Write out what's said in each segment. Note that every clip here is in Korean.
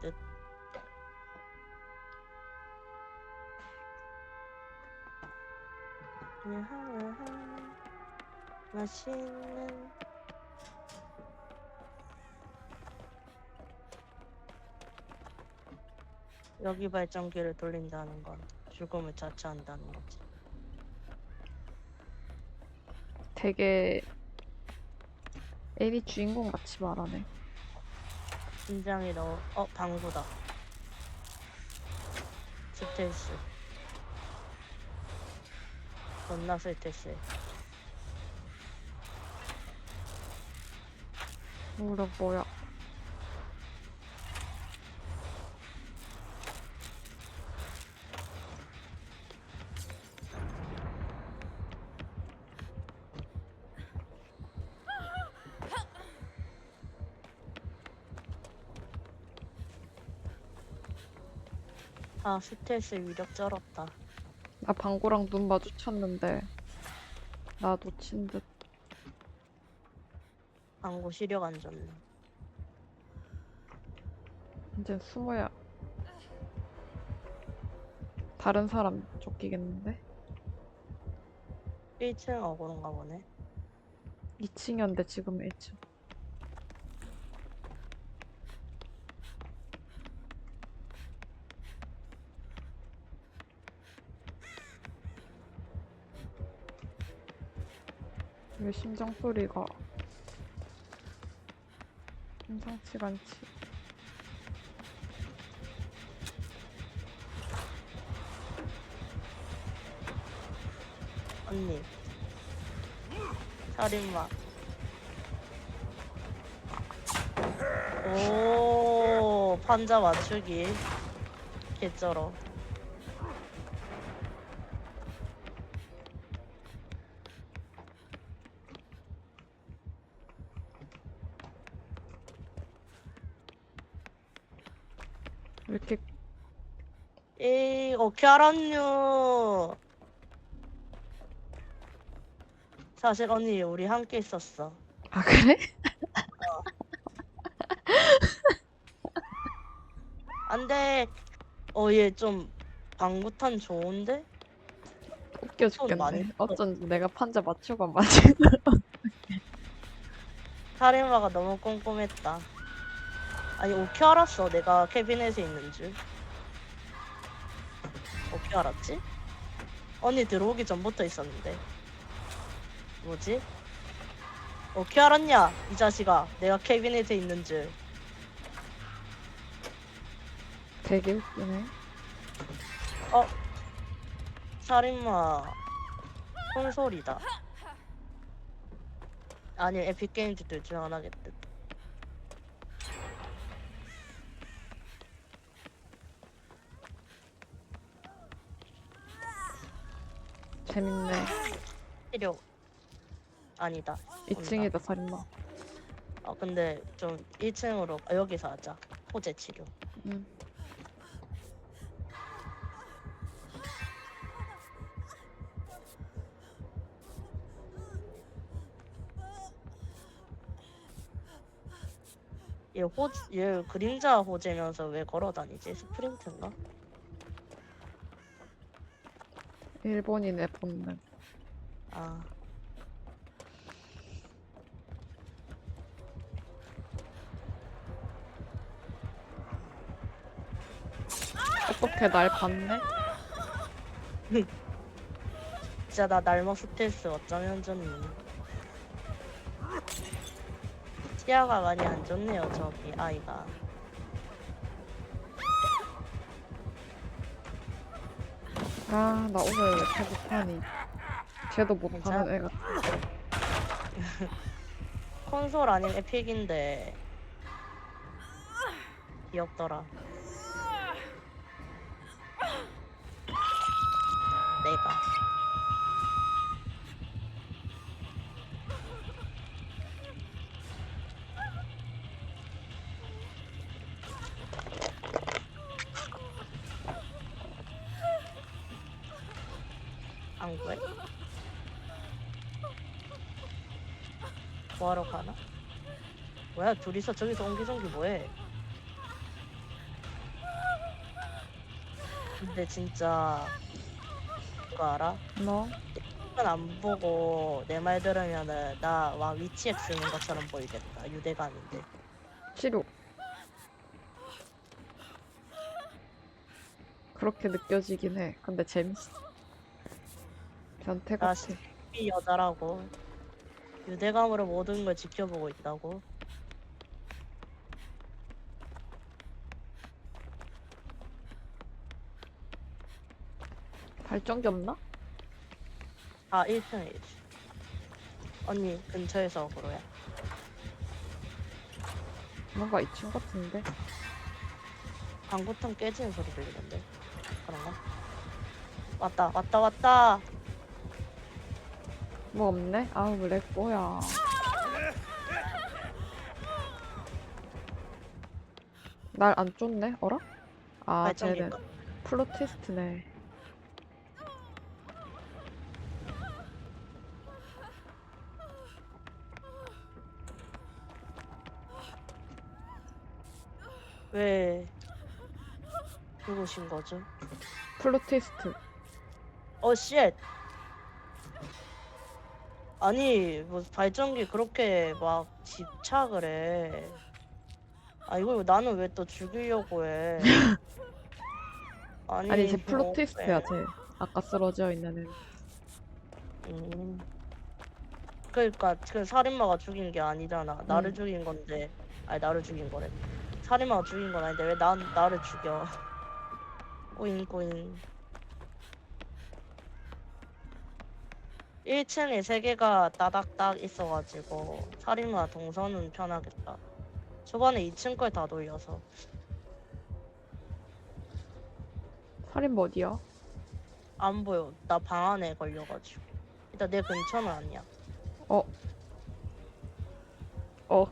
듯. 야하하, 맛있는 여기 발전기를 돌린다는 건 죽음을 자처한다는 거지. 되게 애리 주인공 같이 말하네. 심장이 너무 어 방구다. 스텔스. 존나 스텔스. 무려 뭐야? 아 스텔스 위력 쩔었다. 나 방구랑 눈 마주쳤는데 나 놓친 듯. 방구 시력 안 좋네. 이제 숨어야. 다른 사람 쫓기겠는데? 1층 어그런가 보네. 2층이었는데 지금 1층. 왜 심장 소리가 심상치가 않지? 언니. 살인마. 오, 판자 맞추기. 개쩔어. 에이, 어떻게 알았뇨? 사실 언니 우리 함께 있었어. 아 그래? 안 돼. 어, 얘 좀 방구탄 좋은데? 웃겨 손 많이 죽겠네. 뻗어. 어쩐지 내가 판자 맞추고 안 맞추고 살인마가 너무 꼼꼼했다. 아니 어떻게 알았어? 내가 캐비넷에 있는 줄. 어떻게 알았지? 언니 들어오기 전부터 있었는데. 뭐지? 어떻게 알았냐? 이 자식아. 내가 캐비넷에 있는 줄. 되게 웃기네. 어? 살인마 콘솔이다. 아니 에픽게임즈 둘중 하나겠듯. 재밌네. 치료 아니다. 2층이다 살인마. 아 근데 좀 1층으로 아, 여기서 하자. 호재 치료. 응. 얘 호, 얘 그림자 호재면서 왜 걸어 다니지? 스프린트인가? 일본인의 본능. 아 어떻게 날 봤네? 진짜 나 날먹 스텔스 어쩌면 좋니? 시야가 많이 안 좋네요 저기 아이가. 아, 나 오늘 왜 이렇게 못하니? 쟤도 못하는? 애가. 콘솔 아닌 에픽인데 귀엽더라. 내가 뭐하러 가나? 뭐야 둘이서 저기서 옹기종기 뭐해? 근데 진짜 그거 알아? 너? 이건 안 보고 내 말 들으면은 나 와 위치 X 있는 것처럼 보이겠다. 아닌데. 치료. 그렇게 느껴지긴 해. 근데 재밌어. 변태 나 같아. 이 여자라고 유대감으로 모든 걸 지켜보고 있다고. 발전기 없나? 아 1층에 있어. 언니 근처에서 그러야. 뭔가 2층 같은데. 방구통 깨지는 소리 들리던데. 그런가? 왔다 왔다 왔다. 뭐 없네? 아우 렉 뭐야. 날 안 쫓네? 어라? 아 쟤는 플로티스트네. 왜 누구신 거죠? 플로티스트. 어 쉣. 아니 뭐 발전기 그렇게 막 집착을 해. 아 이걸 나는 왜 또 죽이려고 해? 아니, 아니 쟤뭐 플로티스트야 왜? 쟤. 아까 쓰러져 있는 애. 음. 그러니까 그 살인마가 죽인 게 아니잖아. 나를 음. 죽인 건데. 아니 나를 죽인 거래. 살인마가 죽인 건 아닌데 왜 난 나를 죽여? 꼬잉 꼬잉. 1층에 세 개가 따닥딱 있어가지고 살인마 동선은 편하겠다. 초반에 2층 걸 다 돌려서 살인 뭐 어디야? 안 보여. 나 방 안에 걸려가지고. 일단 내 근처는 아니야. 어. 어.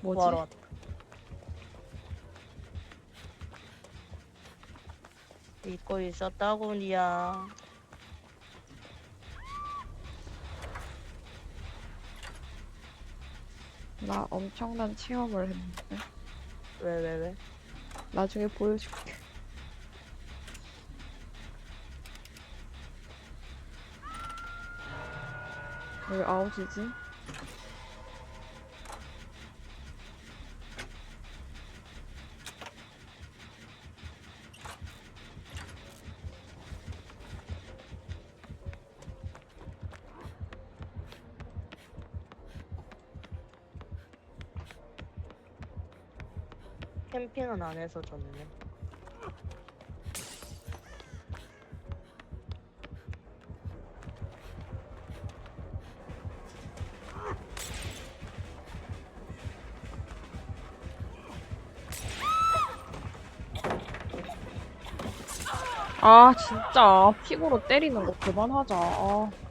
뭐지? 구하러 왔다. 믿고 있었다고니야. 나 엄청난 체험을 했는데. 왜 왜 왜? 나중에 보여줄게. 왜 아웃이지? 캠핑은 안 해서 좋네. 아 진짜 픽으로 때리는 거 그만하자. 아.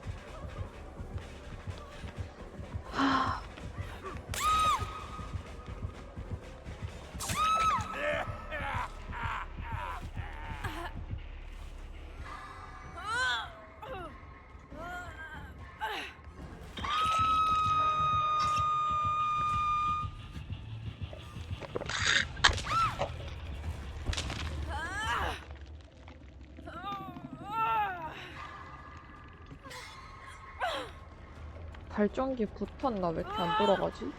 발전기 붙었나 왜 이렇게 안 돌아가지?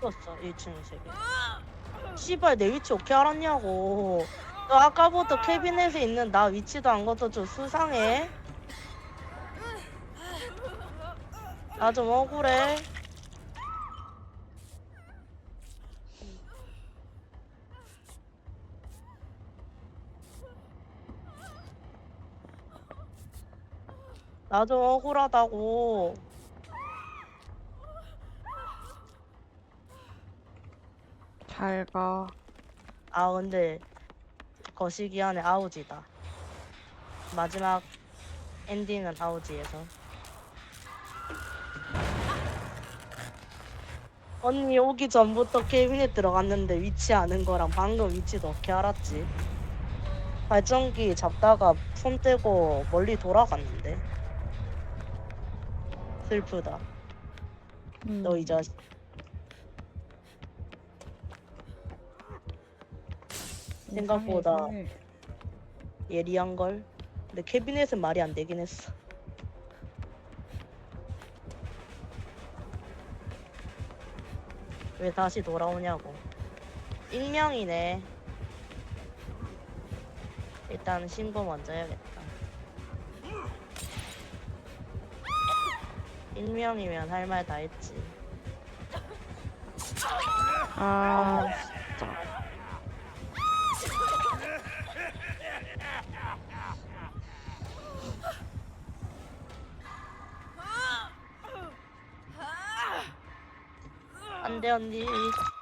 죽었어 1층에 세 개. 씨발 내 위치 어떻게 알았냐고. 너 아까부터 캐비넷에 있는 나 위치도 안 걷어줘 수상해. 나 좀 억울해. 나 좀 억울하다고. 잘 가. 아 근데 거시기 안에 아우지다. 마지막 엔딩은 아우지에서. 언니 오기 전부터 캐비넷 들어갔는데 위치 아는 거랑 방금 위치도 어떻게 알았지? 발전기 잡다가 손 떼고 멀리 돌아갔는데. 슬프다. 음. 너 이 자식. 생각보다 이상해. 예리한 걸. 근데 캐비넷은 말이 안 되긴 했어. 왜 다시 돌아오냐고. 익명이네. 일단 신고 먼저 해야겠다. 익명이면 할 말 다 했지. 아 진짜 언니.